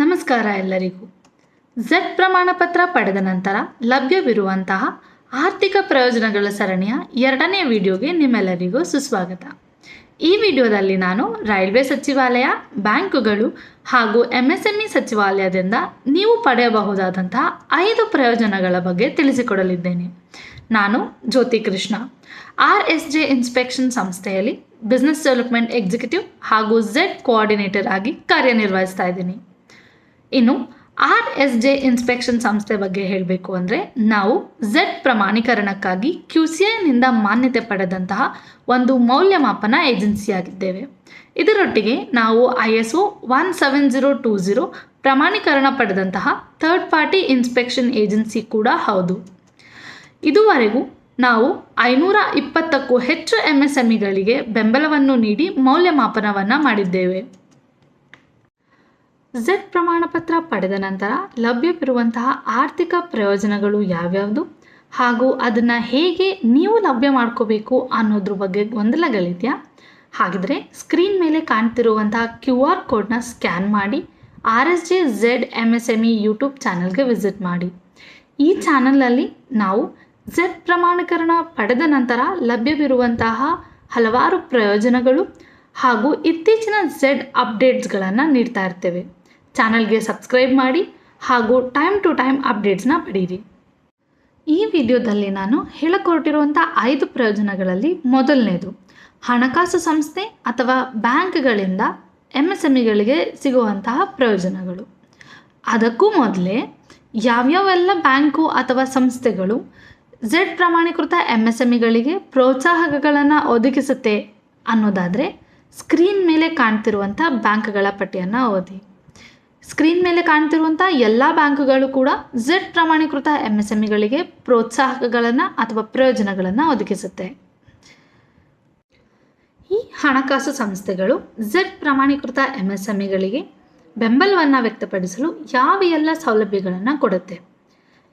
ನಮಸ್ಕಾರ ಎಲ್ಲರಿಗೂ. ಝೆಡ್ ಪ್ರಮಾಣಪತ್ರ ಪಡೆದ ನಂತರ ಲಭ್ಯವಿರುವಂತಹ ಆರ್ಥಿಕ ಪ್ರಯೋಜನಗಳ ಸರಣಿಯ ಎರಡನೇ ವಿಡಿಯೋಗೆ ನಿಮ್ಮೆಲ್ಲರಿಗೂ ಸುಸ್ವಾಗತ. ಈ ವಿಡಿಯೋದಲ್ಲಿ ನಾನು ರೈಲ್ವೆ ಸಚಿವಾಲಯ, ಬ್ಯಾಂಕುಗಳು ಹಾಗೂ ಎಂ ಎಸ್ ಎಂಇ ಸಚಿವಾಲಯದಿಂದ ನೀವು ಪಡೆಯಬಹುದಾದಂತಹ ಐದು ಪ್ರಯೋಜನಗಳ ಬಗ್ಗೆ ತಿಳಿಸಿಕೊಡಲಿದ್ದೇನೆ. ನಾನು Jyoti Krishna, R S J inspection ಸಂಸ್ಥೆಯಲ್ಲಿ ಬಿಸ್ನೆಸ್ ಡೆವಲಪ್ಮೆಂಟ್ ಎಕ್ಸಿಕ್ಯೂಟಿವ್ ಹಾಗೂ ಝೆಡ್ ಕೋಆರ್ಡಿನೇಟರ್ ಆಗಿ ಕಾರ್ಯನಿರ್ವಹಿಸ್ತಾ ಇದ್ದೀನಿ. ಇನ್ನು ಆರ್ ಎಸ್ ಜೆ ಇನ್ಸ್ಪೆಕ್ಷನ್ ಸಂಸ್ಥೆ ಬಗ್ಗೆ ಹೇಳಬೇಕು ಅಂದರೆ ನಾವು ಝೆಡ್ ಪ್ರಮಾಣೀಕರಣಕ್ಕಾಗಿ ಕ್ಯೂ ಸಿ ಐನಿಂದ ಮಾನ್ಯತೆ ಪಡೆದಂತಹ ಒಂದು ಮೌಲ್ಯಮಾಪನ ಏಜೆನ್ಸಿಯಾಗಿದ್ದೇವೆ ಇದರೊಟ್ಟಿಗೆ ನಾವು I S O one seven zero two zero ಪ್ರಮಾಣೀಕರಣ ಪಡೆದಂತಹ ಥರ್ಡ್ ಪಾರ್ಟಿ ಇನ್ಸ್ಪೆಕ್ಷನ್ ಏಜೆನ್ಸಿ ಕೂಡ ಹೌದು. ಇದುವರೆಗೂ ನಾವು ಐನೂರ ಇಪ್ಪತ್ತಕ್ಕೂ ಹೆಚ್ಚು ಎಂ ಎಸ್ ಎಂಇಗಳಿಗೆ ಬೆಂಬಲವನ್ನು ನೀಡಿ ಮೌಲ್ಯಮಾಪನವನ್ನು ಮಾಡಿದ್ದೇವೆ. ಝೆಡ್ ಪ್ರಮಾಣಪತ್ರ ಪಡೆದ ನಂತರ ಲಭ್ಯವಿರುವಂತಹ ಆರ್ಥಿಕ ಪ್ರಯೋಜನಗಳು ಯಾವ್ಯಾವುದು? ಹಾಗೂ ಅದನ್ನು ಹೇಗೆ ನೀವು ಲಭ್ಯ ಮಾಡ್ಕೋಬೇಕು ಅನ್ನೋದ್ರ ಬಗ್ಗೆ ಗೊಂದಲಗಳಿದೆಯಾ ಹಾಗಿದ್ರೆ ಸ್ಕ್ರೀನ್ ಮೇಲೆ ಕಾಣ್ತಿರುವಂತಹ ಕ್ಯೂ ಆರ್ ಕೋಡ್ನ ಸ್ಕ್ಯಾನ್ ಮಾಡಿ R S J Z M S M E YouTube ಚಾನಲ್ಗೆ ವಿಸಿಟ್ ಮಾಡಿ. ಈ ಚಾನಲಲ್ಲಿ ನಾವು ಝೆಡ್ ಪ್ರಮಾಣೀಕರಣ ಪಡೆದ ನಂತರ ಲಭ್ಯವಿರುವಂತಹ ಹಲವಾರು ಪ್ರಯೋಜನಗಳು ಹಾಗೂ ಇತ್ತೀಚಿನ ಝೆಡ್ ಅಪ್ಡೇಟ್ಸ್ಗಳನ್ನು ನೀಡ್ತಾ ಇರ್ತೇವೆ. ಚಾನಲ್ಗೆ ಸಬ್ಸ್ಕ್ರೈಬ್ ಮಾಡಿ ಹಾಗೂ ಟೈಮ್ ಟು ಟೈಮ್ ಅಪ್ಡೇಟ್ಸ್ನ ಪಡೀರಿ. ಈ ವಿಡಿಯೋದಲ್ಲಿ ನಾನು ಹೇಳಿಕೊಟ್ಟಿರುವಂಥ ಐದು ಪ್ರಯೋಜನಗಳಲ್ಲಿ ಮೊದಲನೇದು, ಹಣಕಾಸು ಸಂಸ್ಥೆ ಅಥವಾ ಬ್ಯಾಂಕ್ಗಳಿಂದ ಎಂ ಎಸ್ ಎಂಇಗಳಿಗೆ ಸಿಗುವಂತಹ ಪ್ರಯೋಜನಗಳು. ಅದಕ್ಕೂ ಮೊದಲೇ ಯಾವ್ಯಾವೆಲ್ಲ ಬ್ಯಾಂಕು ಅಥವಾ ಸಂಸ್ಥೆಗಳು ಝೆಡ್ ಪ್ರಮಾಣೀಕೃತ ಎಂ ಎಸ್ ಎಂಇಗಳಿಗೆ ಪ್ರೋತ್ಸಾಹಕಗಳನ್ನು ಒದಗಿಸುತ್ತೆ ಅನ್ನೋದಾದರೆ ಸ್ಕ್ರೀನ್ ಮೇಲೆ ಕಾಣ್ತಿರುವಂಥ ಬ್ಯಾಂಕ್ಗಳ ಪಟ್ಟಿಯನ್ನು ಓದಿ. ಸ್ಕ್ರೀನ್ ಮೇಲೆ ಕಾಣ್ತಿರುವಂಥ ಎಲ್ಲ ಬ್ಯಾಂಕುಗಳು ಕೂಡ ಝೆಡ್ ಪ್ರಮಾಣೀಕೃತ ಎಂ ಎಸ್ ಎಂಇಗಳಿಗೆ ಪ್ರೋತ್ಸಾಹಕಗಳನ್ನು ಅಥವಾ ಪ್ರಯೋಜನಗಳನ್ನು ಒದಗಿಸುತ್ತೆ. ಈ ಹಣಕಾಸು ಸಂಸ್ಥೆಗಳು ಝೆಡ್ ಪ್ರಮಾಣೀಕೃತ ಎಂ ಎಸ್ ಎಂಇಗಳಿಗೆ ಬೆಂಬಲವನ್ನು ವ್ಯಕ್ತಪಡಿಸಲು ಯಾವ ಎಲ್ಲ ಸೌಲಭ್ಯಗಳನ್ನು ಕೊಡುತ್ತೆ.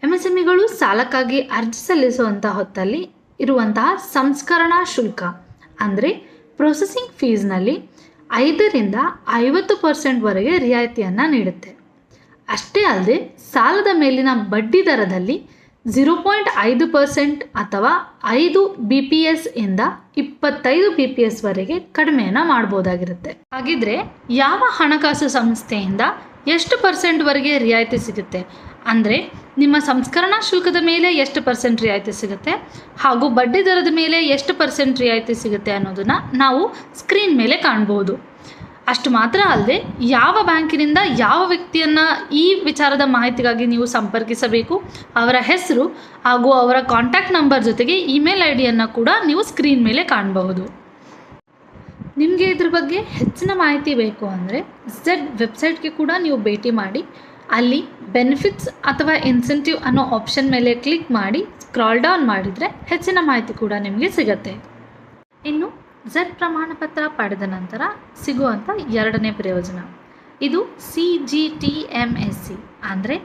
ಎಂ ಎಸ್ ಎಂಇಗಳು ಸಾಲಕ್ಕಾಗಿ ಅರ್ಜಿ ಸಲ್ಲಿಸುವಂಥ ಹೊತ್ತಲ್ಲಿ ಇರುವಂತಹ ಸಂಸ್ಕರಣಾ ಶುಲ್ಕ, ಅಂದರೆ ಪ್ರೊಸೆಸಿಂಗ್ ಫೀಸ್ನಲ್ಲಿ ಐದರಿಂದ ಐವತ್ತು ಪರ್ಸೆಂಟ್ವರೆಗೆ ರಿಯಾಯಿತಿಯನ್ನು ನೀಡುತ್ತೆ. ಅಷ್ಟೇ ಅಲ್ಲದೆ ಸಾಲದ ಮೇಲಿನ ಬಡ್ಡಿ ದರದಲ್ಲಿ ಝೀರೋ ಪಾಯಿಂಟ್ ಐದು ಪರ್ಸೆಂಟ್ ಅಥವಾ ಐದು ಬಿ ಪಿ ಎಸ್ ಇಂದ ಇಪ್ಪತ್ತೈದು ಬಿ ಪಿ ಎಸ್ವರೆಗೆ ಕಡಿಮೆಯನ್ನು ಮಾಡ್ಬೋದಾಗಿರುತ್ತೆ. ಹಾಗಿದ್ರೆ ಯಾವ ಹಣಕಾಸು ಸಂಸ್ಥೆಯಿಂದ ಎಷ್ಟು ಪರ್ಸೆಂಟ್ವರೆಗೆ ರಿಯಾಯಿತಿ ಸಿಗುತ್ತೆ? ಅಂದರೆ ನಿಮ್ಮ ಸಂಸ್ಕರಣಾ ಶುಲ್ಕದ ಮೇಲೆ ಎಷ್ಟು ಪರ್ಸೆಂಟ್ ರಿಯಾಯಿತಿ ಸಿಗುತ್ತೆ? ಹಾಗೂ ಬಡ್ಡಿ ದರದ ಮೇಲೆ ಎಷ್ಟು ಪರ್ಸೆಂಟ್ ರಿಯಾಯಿತಿ ಸಿಗುತ್ತೆ ಅನ್ನೋದನ್ನು ನಾವು ಸ್ಕ್ರೀನ್ ಮೇಲೆ ಕಾಣ್ಬೋದು. ಅಷ್ಟು ಮಾತ್ರ ಅಲ್ಲದೆ ಯಾವ ಬ್ಯಾಂಕಿನಿಂದ ಯಾವ ವ್ಯಕ್ತಿಯನ್ನು ಈ ವಿಚಾರದ ಮಾಹಿತಿಗಾಗಿ ನೀವು ಸಂಪರ್ಕಿಸಬೇಕು, ಅವರ ಹೆಸರು ಹಾಗೂ ಅವರ ಕಾಂಟ್ಯಾಕ್ಟ್ ನಂಬರ್ ಜೊತೆಗೆ ಇಮೇಲ್ ಐ ಡಿಯನ್ನು ಕೂಡ ನೀವು ಸ್ಕ್ರೀನ್ ಮೇಲೆ ಕಾಣಬಹುದು. ನಿಮಗೆ ಇದ್ರ ಬಗ್ಗೆ ಹೆಚ್ಚಿನ ಮಾಹಿತಿ ಬೇಕು ಅಂದರೆ ಝೆಡ್ ವೆಬ್ಸೈಟ್ಗೆ ಕೂಡ ನೀವು ಭೇಟಿ ಮಾಡಿ. ಅಲ್ಲಿ ಬೆನಿಫಿಟ್ಸ್ ಅಥವಾ ಇನ್ಸೆಂಟಿವ್ ಅನ್ನೋ ಆಪ್ಷನ್ ಮೇಲೆ ಕ್ಲಿಕ್ ಮಾಡಿ ಸ್ಕ್ರಾಲ್ ಡೌನ್ ಮಾಡಿದರೆ ಹೆಚ್ಚಿನ ಮಾಹಿತಿ ಕೂಡ ನಿಮಗೆ ಸಿಗತ್ತೆ. ಇನ್ನು ಝೆಡ್ ಪ್ರಮಾಣಪತ್ರ ಪಡೆದ ನಂತರ ಸಿಗುವಂಥ ಎರಡನೇ ಪ್ರಯೋಜನ. ಇದು C G T M S C ಅಂದರೆ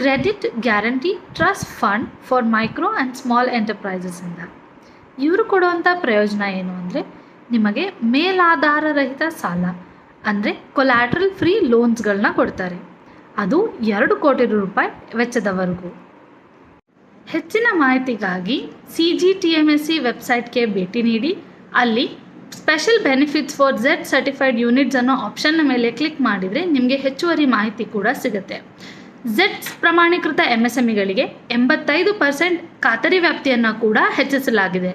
credit guarantee trust fund for micro and small enterprises ಇಂದ. ಇವರು ಕೊಡುವಂಥ ಪ್ರಯೋಜನ ಏನು ಅಂದರೆ ನಿಮಗೆ ಮೇಲಾಧಾರರಹಿತ ಸಾಲ, ಅಂದರೆ ಕೊಲ್ಯಾಟ್ರಲ್ ಫ್ರೀ ಲೋನ್ಸ್ಗಳನ್ನ ಕೊಡ್ತಾರೆ. ಅದು ಎರಡು ಕೋಟಿ ರೂಪಾಯಿ ವೆಚ್ಚದವರೆಗೂ. ಹೆಚ್ಚಿನ ಮಾಹಿತಿಗಾಗಿ C G T M S C ವೆಬ್ಸೈಟ್ಗೆ ಭೇಟಿ ನೀಡಿ. ಅಲ್ಲಿ special benefits for Z certified units ಅನ್ನೋ ಆಪ್ಷನ್ನ ಮೇಲೆ ಕ್ಲಿಕ್ ಮಾಡಿದರೆ ನಿಮಗೆ ಹೆಚ್ಚುವರಿ ಮಾಹಿತಿ ಕೂಡ ಸಿಗುತ್ತೆ. ಝೆಡ್ಸ್ ಪ್ರಮಾಣೀಕೃತ ಎಂ ಎಸ್ ಎಂಇಗಳಿಗೆ ಎಂಬತ್ತೈದು ಪರ್ಸೆಂಟ್ ಖಾತರಿ ವ್ಯಾಪ್ತಿಯನ್ನು ಕೂಡ ಹೆಚ್ಚಿಸಲಾಗಿದೆ.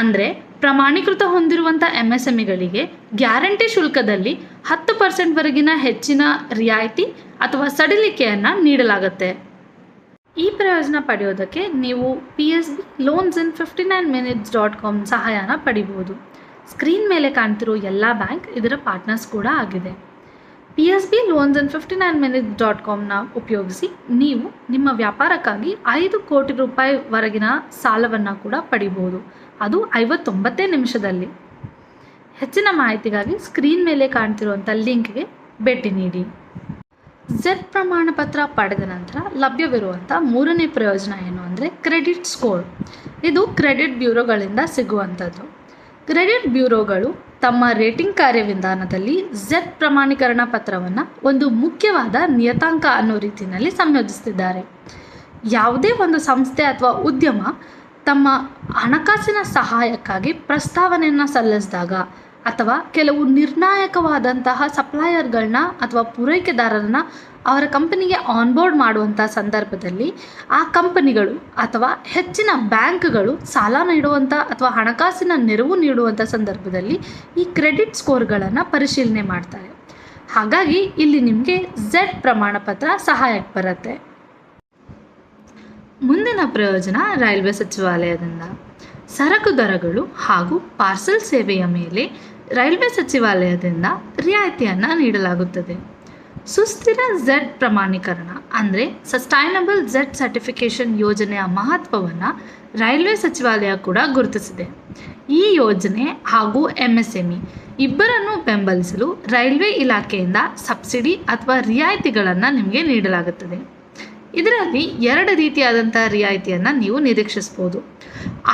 ಅಂದರೆ ಪ್ರಮಾಣೀಕೃತ ಹೊಂದಿರುವಂಥ ಎಂ ಎಸ್ ಎಂಇಗಳಿಗೆ ಗ್ಯಾರಂಟಿ ಶುಲ್ಕದಲ್ಲಿ ಹತ್ತು ಪರ್ಸೆಂಟ್ವರೆಗಿನ ಹೆಚ್ಚಿನ ರಿಯಾಯಿತಿ ಅಥವಾ ಸಡಿಲಿಕೆಯನ್ನು ನೀಡಲಾಗುತ್ತೆ. ಈ ಪ್ರಯೋಜನ ಪಡೆಯೋದಕ್ಕೆ ನೀವು P S B loans in fifty nine minutes dot com ಸಹಾಯನ ಪಡಿಬೋದು ಸ್ಕ್ರೀನ್ ಮೇಲೆ ಕಾಣ್ತಿರೋ ಎಲ್ಲ ಬ್ಯಾಂಕ್ ಇದರ ಪಾರ್ಟ್ನರ್ಸ್ ಕೂಡ ಆಗಿದೆ. P S B loans in fifty nine minutes dot ಕಾಮ್ನ ಉಪಯೋಗಿಸಿ ನೀವು ನಿಮ್ಮ ವ್ಯಾಪಾರಕ್ಕಾಗಿ ಐದು ಕೋಟಿ ರೂಪಾಯಿವರೆಗಿನ ಸಾಲವನ್ನು ಕೂಡ ಪಡಿಬೋದು ಅದು ಐವತ್ತೊಂಬತ್ತೇ ನಿಮಿಷದಲ್ಲಿ. ಹೆಚ್ಚಿನ ಮಾಹಿತಿಗಾಗಿ ಸ್ಕ್ರೀನ್ ಮೇಲೆ ಕಾಣ್ತಿರುವಂಥ ಲಿಂಕ್ಗೆ ಭೇಟಿ ನೀಡಿ. ಝೆಡ್ ಪ್ರಮಾಣಪತ್ರ ಪಡೆದ ನಂತರ ಲಭ್ಯವಿರುವಂಥ ಮೂರನೇ ಪ್ರಯೋಜನ ಏನು ಅಂದರೆ ಕ್ರೆಡಿಟ್ ಸ್ಕೋರ್ ಇದು ಕ್ರೆಡಿಟ್ ಬ್ಯೂರೋಗಳಿಂದ ಸಿಗುವಂಥದ್ದು ಕ್ರೆಡಿಟ್ ಬ್ಯೂರೋಗಳು ತಮ್ಮ ರೇಟಿಂಗ್ ಕಾರ್ಯವಿಧಾನದಲ್ಲಿ ಝೆಡ್ ಪ್ರಮಾಣೀಕರಣ ಪತ್ರವನ್ನು ಒಂದು ಮುಖ್ಯವಾದ ನಿಯತಾಂಕ ಅನ್ನೋ ರೀತಿಯಲ್ಲಿ ಸಂಯೋಜಿಸುತ್ತಿದ್ದಾರೆ ಯಾವುದೇ ಒಂದು ಸಂಸ್ಥೆ ಅಥವಾ ಉದ್ಯಮ ತಮ್ಮ ಹಣಕಾಸಿನ ಸಹಾಯಕ್ಕಾಗಿ ಪ್ರಸ್ತಾವನೆಯನ್ನು ಸಲ್ಲಿಸಿದಾಗ ಅಥವಾ ಕೆಲವು ನಿರ್ಣಾಯಕವಾದಂತಹ ಸಪ್ಲಾಯರ್ಗಳನ್ನ ಅಥವಾ ಪೂರೈಕೆದಾರರನ್ನ ಅವರ ಕಂಪನಿಗೆ ಆನ್ಬೋರ್ಡ್ ಮಾಡುವಂಥ ಸಂದರ್ಭದಲ್ಲಿ ಆ ಕಂಪನಿಗಳು ಅಥವಾ ಹೆಚ್ಚಿನ ಬ್ಯಾಂಕ್ಗಳು ಸಾಲ ನೀಡುವಂಥ ಅಥವಾ ಹಣಕಾಸಿನ ನೆರವು ನೀಡುವಂಥ ಸಂದರ್ಭದಲ್ಲಿ ಈ ಕ್ರೆಡಿಟ್ ಸ್ಕೋರ್ಗಳನ್ನು ಪರಿಶೀಲನೆ ಮಾಡ್ತಾರೆ. ಹಾಗಾಗಿ ಇಲ್ಲಿ ನಿಮಗೆ ಝೆಡ್ ಪ್ರಮಾಣಪತ್ರ ಸಹಾಯಕ್ಕೆ ಬರುತ್ತೆ. ಮುಂದಿನ ಪ್ರಯೋಜನ ರೈಲ್ವೆ ಸಚಿವಾಲಯದಿಂದ. ಸರಕು ದರಗಳು ಹಾಗೂ ಪಾರ್ಸಲ್ ಸೇವೆಯ ಮೇಲೆ ರೈಲ್ವೆ ಸಚಿವಾಲಯದಿಂದ ರಿಯಾಯಿತಿಯನ್ನು ನೀಡಲಾಗುತ್ತದೆ. ಸುಸ್ಥಿರ ಝೆಡ್ ಪ್ರಮಾಣೀಕರಣ ಅಂದರೆ ಸಸ್ಟೈನಬಲ್ ಝೆಡ್ ಸರ್ಟಿಫಿಕೇಷನ್ ಯೋಜನೆಯ ಮಹತ್ವವನ್ನು ರೈಲ್ವೆ ಸಚಿವಾಲಯ ಕೂಡ ಗುರುತಿಸಿದೆ. ಈ ಯೋಜನೆ ಹಾಗೂ ಎಂ ಎಸ್ ಎಂಇ ಇಬ್ಬರನ್ನು ಬೆಂಬಲಿಸಲು ರೈಲ್ವೆ ಇಲಾಖೆಯಿಂದ ಸಬ್ಸಿಡಿ ಅಥವಾ ರಿಯಾಯಿತಿಗಳನ್ನು ನಿಮಗೆ ನೀಡಲಾಗುತ್ತದೆ. ಇದರಲ್ಲಿ ಎರಡು ರೀತಿಯಾದಂಥ ರಿಯಾಯಿತಿಯನ್ನು ನೀವು ನಿರೀಕ್ಷಿಸ್ಬೋದು.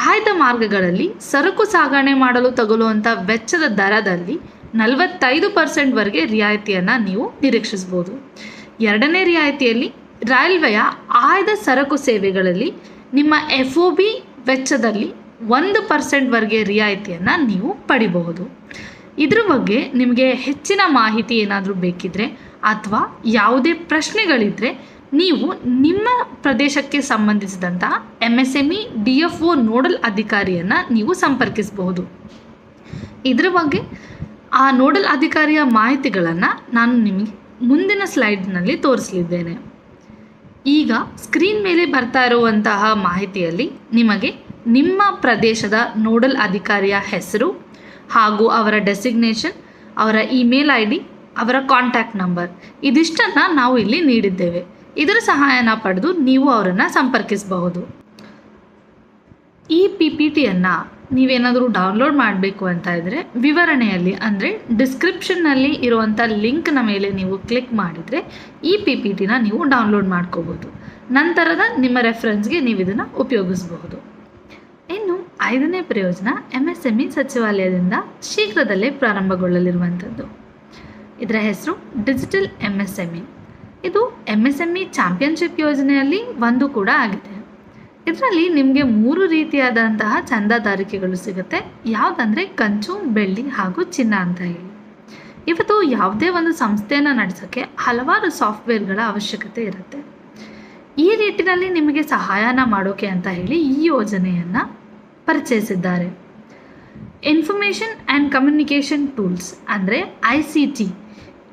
ಆಯ್ದ ಮಾರ್ಗಗಳಲ್ಲಿ ಸರಕು ಸಾಗಣೆ ಮಾಡಲು ತಗುಲುವಂಥ ವೆಚ್ಚದ ದರದಲ್ಲಿ ನಲವತ್ತೈದು ಪರ್ಸೆಂಟ್ವರೆಗೆ ರಿಯಾಯಿತಿಯನ್ನು ನೀವು ನಿರೀಕ್ಷಿಸ್ಬೋದು. ಎರಡನೇ ರಿಯಾಯಿತಿಯಲ್ಲಿ ರೈಲ್ವೆಯ ಆಯ್ದ ಸರಕು ಸೇವೆಗಳಲ್ಲಿ ನಿಮ್ಮ ಎಫ್ ಒ ಬಿ ವೆಚ್ಚದಲ್ಲಿ ಒಂದು ಪರ್ಸೆಂಟ್ವರೆಗೆ ರಿಯಾಯಿತಿಯನ್ನು ನೀವು ಪಡಿಬಹುದು. ಇದ್ರ ಬಗ್ಗೆ ನಿಮಗೆ ಹೆಚ್ಚಿನ ಮಾಹಿತಿ ಏನಾದರೂ ಬೇಕಿದ್ರೆ ಅಥವಾ ಯಾವುದೇ ಪ್ರಶ್ನೆಗಳಿದ್ದರೆ ನೀವು ನಿಮ್ಮ ಪ್ರದೇಶಕ್ಕೆ ಸಂಬಂಧಿಸಿದಂತಹ M S M D F O nodal ಅಧಿಕಾರಿಯನ್ನು ನೀವು ಸಂಪರ್ಕಿಸಬಹುದು. ಇದರ ಬಗ್ಗೆ ಆ ನೋಡಲ್ ಅಧಿಕಾರಿಯ ಮಾಹಿತಿಗಳನ್ನು ನಾನು ನಿಮಗೆ ಮುಂದಿನ ಸ್ಲೈಡ್ನಲ್ಲಿ ತೋರಿಸಲಿದ್ದೇನೆ. ಈಗ ಸ್ಕ್ರೀನ್ ಮೇಲೆ ಬರ್ತಾ ಇರುವಂತಹ ಮಾಹಿತಿಯಲ್ಲಿ ನಿಮಗೆ ನಿಮ್ಮ ಪ್ರದೇಶದ ನೋಡಲ್ ಅಧಿಕಾರಿಯ ಹೆಸರು ಹಾಗೂ ಅವರ ಡೆಸಿಗ್ನೇಷನ್, ಅವರ ಇಮೇಲ್ ಐ ಡಿ ಅವರ ಕಾಂಟ್ಯಾಕ್ಟ್ ನಂಬರ್, ಇದಿಷ್ಟನ್ನು ನಾವು ಇಲ್ಲಿ ನೀಡಿದ್ದೇವೆ. ಇದರ ಸಹಾಯನ ಪಡೆದು ನೀವು ಅವರನ್ನು ಸಂಪರ್ಕಿಸಬಹುದು. ಈ ಪಿ ಪಿ ಟಿಯನ್ನು ನೀವೇನಾದರೂ ಡೌನ್ಲೋಡ್ ಮಾಡಬೇಕು ಅಂತ ಇದ್ದರೆ ವಿವರಣೆಯಲ್ಲಿ, ಅಂದರೆ ಡಿಸ್ಕ್ರಿಪ್ಷನ್ನಲ್ಲಿ ಇರುವಂಥ ಲಿಂಕ್ನ ಮೇಲೆ ನೀವು ಕ್ಲಿಕ್ ಮಾಡಿದರೆ ಈ ಪಿ ಪಿ ಟಿನ ನೀವು ಡೌನ್ಲೋಡ್ ಮಾಡ್ಕೋಬೋದು ನಂತರದ ನಿಮ್ಮ ರೆಫರೆನ್ಸ್ಗೆ ನೀವು ಇದನ್ನು ಉಪಯೋಗಿಸಬಹುದು. ಇನ್ನು ಐದನೇ ಪ್ರಯೋಜನ ಎಂ ಎಸ್ ಎಂ ಇ ಸಚಿವಾಲಯದಿಂದ ಶೀಘ್ರದಲ್ಲೇ ಪ್ರಾರಂಭಗೊಳ್ಳಲಿರುವಂಥದ್ದು ಇದರ ಹೆಸರು ಡಿಜಿಟಲ್ ಎಂ ಎಸ್ ಎಂ ಇದು M S M E championship ಯೋಜನೆಯಲ್ಲಿ ಒಂದು ಕೂಡ ಆಗಿದೆ. ಇದರಲ್ಲಿ ನಿಮಗೆ ಮೂರು ರೀತಿಯಾದಂತಹ ಚಂದಾದಾರಿಕೆಗಳು ಸಿಗುತ್ತೆ. ಯಾವುದಂದರೆ ಕಂಚು, ಬೆಳ್ಳಿ ಹಾಗೂ ಚಿನ್ನ ಅಂತ ಹೇಳಿ. ಇವತ್ತು ಯಾವುದೇ ಒಂದು ಸಂಸ್ಥೆಯನ್ನು ನಡೆಸೋಕ್ಕೆ ಹಲವಾರು ಸಾಫ್ಟ್ವೇರ್ಗಳ ಅವಶ್ಯಕತೆ ಇರುತ್ತೆ. ಈ ರೀತಿಯಲ್ಲಿ ನಿಮಗೆ ಸಹಾಯನ ಮಾಡೋಕೆ ಅಂತ ಹೇಳಿ ಈ ಯೋಜನೆಯನ್ನು ಪರಿಚಯಿಸಿದ್ದಾರೆ. ಇನ್ಫಾರ್ಮೇಷನ್ ಆ್ಯಂಡ್ ಕಮ್ಯುನಿಕೇಷನ್ ಟೂಲ್ಸ್ ಅಂದರೆ ಐ ಸಿ ಟಿ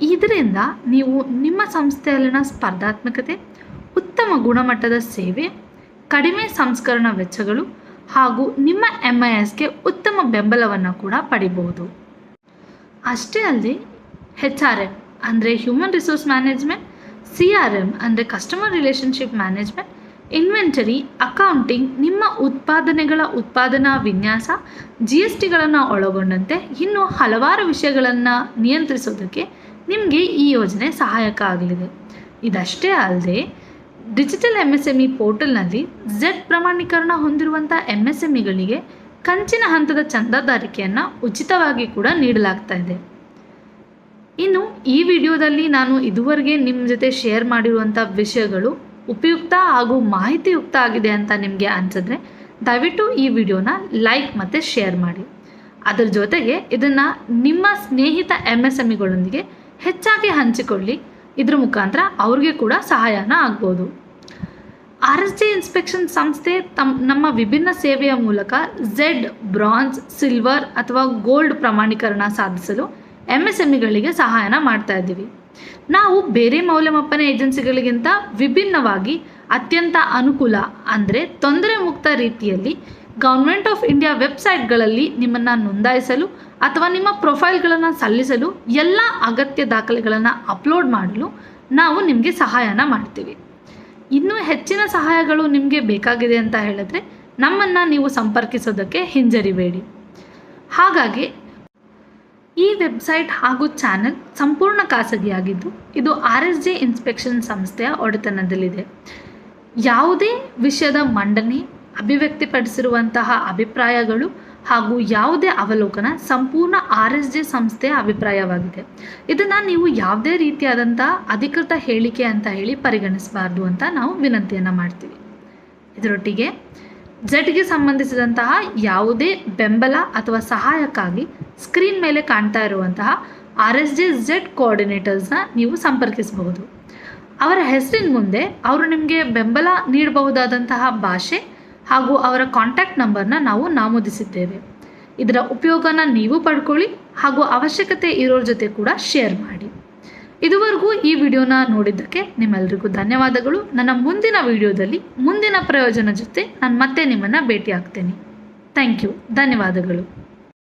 ಇದರಿಂದ ನೀವು ನಿಮ್ಮ ಸಂಸ್ಥೆಯಲ್ಲಿನ ಸ್ಪರ್ಧಾತ್ಮಕತೆ, ಉತ್ತಮ ಗುಣಮಟ್ಟದ ಸೇವೆ, ಕಡಿಮೆ ಸಂಸ್ಕರಣ ವೆಚ್ಚಗಳು ಹಾಗೂ ನಿಮ್ಮ ಎಂ ಐ ಎಸ್ಗೆ ಉತ್ತಮ ಬೆಂಬಲವನ್ನು ಕೂಡ ಪಡಿಬಹುದು. ಅಷ್ಟೇ ಅಲ್ಲದೆ ಹೆಚ್ ಆರ್ ಎಂ ಅಂದರೆ human resource management C R M ಅಂದರೆ customer relationship management inventory accounting ನಿಮ್ಮ ಉತ್ಪಾದನೆಗಳ ಉತ್ಪಾದನಾ ವಿನ್ಯಾಸ ಜಿ ಎಸ್ ಟಿಗಳನ್ನು ಒಳಗೊಂಡಂತೆ ಇನ್ನೂ ಹಲವಾರು ವಿಷಯಗಳನ್ನು ನಿಯಂತ್ರಿಸೋದಕ್ಕೆ ನಿಮಗೆ ಈ ಯೋಜನೆ ಸಹಾಯಕ ಆಗಲಿದೆ. ಇದಷ್ಟೇ ಅಲ್ಲದೆ digital M S M E ಪೋರ್ಟಲ್ನಲ್ಲಿ ಝೆಡ್ ಪ್ರಮಾಣೀಕರಣ ಹೊಂದಿರುವಂಥ ಎಂ ಎಸ್ ಎಂ ಇಗಳಿಗೆ ಕಂಚಿನ ಹಂತದ ಚಂದಾದಾರಿಕೆಯನ್ನು ಉಚಿತವಾಗಿ ಕೂಡ ನೀಡಲಾಗ್ತಾ ಇದೆ. ಇನ್ನು ಈ ವಿಡಿಯೋದಲ್ಲಿ ನಾನು ಇದುವರೆಗೆ ನಿಮ್ಮ ಜೊತೆ ಶೇರ್ ಮಾಡಿರುವಂಥ ವಿಷಯಗಳು ಉಪಯುಕ್ತ ಹಾಗೂ ಮಾಹಿತಿಯುಕ್ತ ಆಗಿದೆ ಅಂತ ನಿಮಗೆ ಅನಿಸಿದ್ರೆ ದಯವಿಟ್ಟು ಈ ವಿಡಿಯೋನ ಲೈಕ್ ಮತ್ತು ಶೇರ್ ಮಾಡಿ. ಅದರ ಜೊತೆಗೆ ಇದನ್ನು ನಿಮ್ಮ ಸ್ನೇಹಿತ ಎಂ ಎಸ್ ಎಂ ಇಗಳೊಂದಿಗೆ ಹೆಚ್ಚಾಗಿ ಹಂಚಿಕೊಳ್ಳಿ. ಇದ್ರ ಮುಖಾಂತರ ಅವ್ರಿಗೆ ಕೂಡ ಸಹಾಯನ ಆಗ್ಬೋದು. ಆರ್ ಎಸ್ ಜಿ ಇನ್ಸ್ಪೆಕ್ಷನ್ ಸಂಸ್ಥೆ ತಮ್ಮ ನಮ್ಮ ವಿಭಿನ್ನ ಸೇವೆಯ ಮೂಲಕ ಝೆಡ್ ಬ್ರಾನ್ಸ್ ಸಿಲ್ವರ್ ಅಥವಾ ಗೋಲ್ಡ್ ಪ್ರಮಾಣೀಕರಣ ಸಾಧಿಸಲು ಎಂ ಎಸ್ ಎಂ ಇಗಳಿಗೆ ಸಹಾಯನ ಮಾಡ್ತಾ ಇದ್ದೀವಿ. ನಾವು ಬೇರೆ ಮೌಲ್ಯಮಾಪನ ಏಜೆನ್ಸಿಗಳಿಗಿಂತ ವಿಭಿನ್ನವಾಗಿ ಅತ್ಯಂತ ಅನುಕೂಲ ಅಂದರೆ ತೊಂದರೆ ಮುಕ್ತ ರೀತಿಯಲ್ಲಿ ಗೌರ್ಮೆಂಟ್ ಆಫ್ ಇಂಡಿಯಾ ವೆಬ್ಸೈಟ್ಗಳಲ್ಲಿ ನಿಮ್ಮನ್ನು ನೋಂದಾಯಿಸಲು ಅಥವಾ ನಿಮ್ಮ ಪ್ರೊಫೈಲ್ಗಳನ್ನು ಸಲ್ಲಿಸಲು ಎಲ್ಲ ಅಗತ್ಯ ದಾಖಲೆಗಳನ್ನು ಅಪ್ಲೋಡ್ ಮಾಡಲು ನಾವು ನಿಮಗೆ ಸಹಾಯನ ಮಾಡ್ತೀವಿ. ಇನ್ನೂ ಹೆಚ್ಚಿನ ಸಹಾಯಗಳು ನಿಮಗೆ ಬೇಕಾಗಿದೆ ಅಂತ ಹೇಳಿದ್ರೆ ನಮ್ಮನ್ನು ನೀವು ಸಂಪರ್ಕಿಸೋದಕ್ಕೆ ಹಿಂಜರಿಬೇಡಿ ಹಾಗಾಗಿ ಈ ವೆಬ್ಸೈಟ್ ಹಾಗೂ ಚಾನೆಲ್ ಸಂಪೂರ್ಣ ಖಾಸಗಿಯಾಗಿದ್ದು ಇದು ಆರ್ ಎಸ್ ಜೆ ಇನ್ಸ್ಪೆಕ್ಷನ್ ಸಂಸ್ಥೆಯ ಒಡೆತನದಲ್ಲಿದೆ. ಯಾವುದೇ ವಿಷಯದ ಮಂಡನೆ ಅಭಿವ್ಯಕ್ತಿಪಡಿಸಿರುವಂತಹ ಅಭಿಪ್ರಾಯಗಳು ಹಾಗೂ ಯಾವುದೇ ಅವಲೋಕನ ಸಂಪೂರ್ಣ ಆರ್ ಎಸ್ ಜೆ ಸಂಸ್ಥೆಯ ಅಭಿಪ್ರಾಯವಾಗಿದೆ. ಇದನ್ನು ನೀವು ಯಾವುದೇ ರೀತಿಯಾದಂಥ ಅಧಿಕೃತ ಹೇಳಿಕೆ ಅಂತ ಹೇಳಿ ಪರಿಗಣಿಸಬಾರ್ದು ಅಂತ ನಾವು ವಿನಂತಿಯನ್ನು ಮಾಡ್ತೀವಿ. ಇದರೊಟ್ಟಿಗೆ ಜೆಡ್ಗೆ ಸಂಬಂಧಿಸಿದಂತಹ ಯಾವುದೇ ಬೆಂಬಲ ಅಥವಾ ಸಹಾಯಕ್ಕಾಗಿ ಸ್ಕ್ರೀನ್ ಮೇಲೆ ಕಾಣ್ತಾ ಇರುವಂತಹ ಆರ್ ಎಸ್ ಜೆ ಜೆಡ್ ಕೋಆರ್ಡಿನೇಟರ್ಸ್ನ ನೀವು ಸಂಪರ್ಕಿಸಬಹುದು. ಅವರ ಹೆಸರಿನ ಮುಂದೆ ಅವರು ನಿಮಗೆ ಬೆಂಬಲ ನೀಡಬಹುದಾದಂತಹ ಭಾಷೆ ಹಾಗೂ ಅವರ ಕಾಂಟ್ಯಾಕ್ಟ್ ನಂಬರ್ನ ನಾವು ನಮೂದಿಸಿದ್ದೇವೆ. ಇದರ ಉಪಯೋಗನ ನೀವು ಪಡ್ಕೊಳ್ಳಿ ಹಾಗೂ ಅವಶ್ಯಕತೆ ಇರೋರ ಜೊತೆ ಕೂಡ ಶೇರ್ ಮಾಡಿ. ಇದುವರೆಗೂ ಈ ವಿಡಿಯೋನ ನೋಡಿದ್ದಕ್ಕೆ ನಿಮ್ಮೆಲ್ಲರಿಗೂ ಧನ್ಯವಾದಗಳು. ನನ್ನ ಮುಂದಿನ ವಿಡಿಯೋದಲ್ಲಿ ಮುಂದಿನ ಪ್ರಯೋಜನ ಜೊತೆ ನಾನು ಮತ್ತೆ ನಿಮ್ಮನ್ನು ಭೇಟಿ ಆಗ್ತೇನೆ ಥ್ಯಾಂಕ್ ಯು ಧನ್ಯವಾದಗಳು.